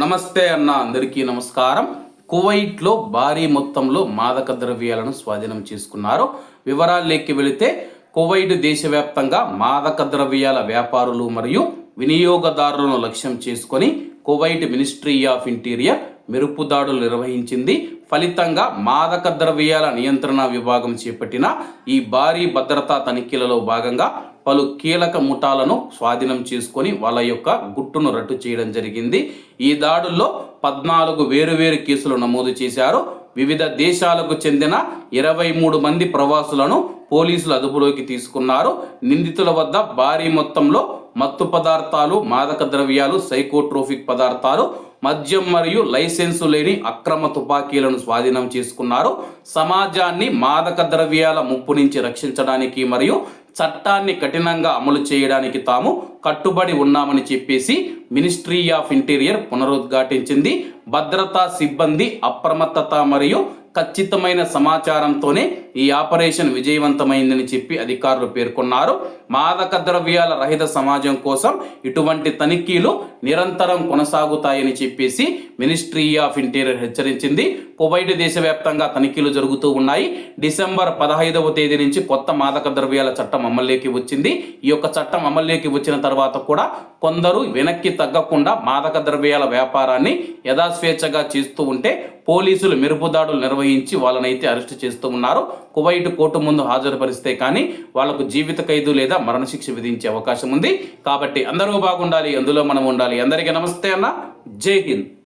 నమస్తే అన్న అందరికీ నమస్కారం. కువైట్లో భారీ మొత్తంలో మాదక ద్రవ్యాలను స్వాధీనం చేసుకున్నారు. వివరాల్లోకి వెళితే కువైట్ దేశవ్యాప్తంగా మాదక ద్రవ్యాల వ్యాపారులు మరియు వినియోగదారులను లక్ష్యం చేసుకొని కువైట్ మినిస్ట్రీ ఆఫ్ ఇంటీరియర్ మెరుపు దాడులు నిర్వహించింది. ఫలితంగా మాదక ద్రవ్యాల నియంత్రణ విభాగం చేపట్టిన ఈ భారీ భద్రతా తనిఖీలలో భాగంగా పలు కీలక ముఠాలను స్వాధీనం చేసుకొని వాళ్ళ యొక్క గుట్టును రట్టు చేయడం జరిగింది. ఈ దాడుల్లో పద్నాలుగు వేరువేరు కేసులు నమోదు చేశారు. వివిధ దేశాలకు చెందిన ఇరవై మూడు మంది ప్రవాసులను పోలీసులు అదుపులోకి తీసుకున్నారు. నిందితుల వద్ద భారీ మొత్తంలో మత్తు పదార్థాలు మాదక ద్రవ్యాలు సైకోట్రోఫిక్ పదార్థాలు మద్యం మరియు లైసెన్సు లేని అక్రమ తుపాకీలను స్వాధీనం చేసుకున్నారు. సమాజాన్ని మాదక ద్రవ్యాల ముప్పు నుంచి రక్షించడానికి మరియు చట్టాన్ని కఠినంగా అమలు చేయడానికి తాము కట్టుబడి ఉన్నామని చెప్పేసి మినిస్ట్రీ ఆఫ్ ఇంటీరియర్ పునరుద్ఘాటించింది. భద్రతా సిబ్బంది అప్రమత్తత మరియు ఖచ్చితమైన సమాచారంతోనే ఈ ఆపరేషన్ విజయవంతమైందని చెప్పి అధికారులు పేర్కొన్నారు. మాదక ద్రవ్యాల రహిత సమాజం కోసం ఇటువంటి తనిఖీలు నిరంతరం కొనసాగుతాయని చెప్పేసి మినిస్ట్రీ ఆఫ్ ఇంటీరియర్ హెచ్చరించింది. కువైట్ దేశవ్యాప్తంగా తనిఖీలు జరుగుతూ ఉన్నాయి. డిసెంబర్ పదహైదవ తేదీ నుంచి కొత్త మాదక ద్రవ్యాల చట్టం అమల్లోకి వచ్చింది. ఈ యొక్క చట్టం అమల్లోకి వచ్చిన తర్వాత కూడా కొందరు వెనక్కి తగ్గకుండా మాదక ద్రవ్యాల వ్యాపారాన్ని యథాస్వేచ్ఛగా చేస్తూ ఉంటే పోలీసులు మెరుపుదాడులు నిర్వహించారు. నిర్వహించి వాళ్ళనైతే అరెస్ట్ చేస్తూ ఉన్నారు. కువైట్ కోర్టు ముందు హాజరుపరిస్తే కానీ వాళ్ళకు జీవిత ఖైదు లేదా మరణశిక్ష విధించే అవకాశం ఉంది. కాబట్టి అందరూ బాగుండాలి అందులో మనం ఉండాలి. అందరికీ నమస్తే అన్న. జై హింద్.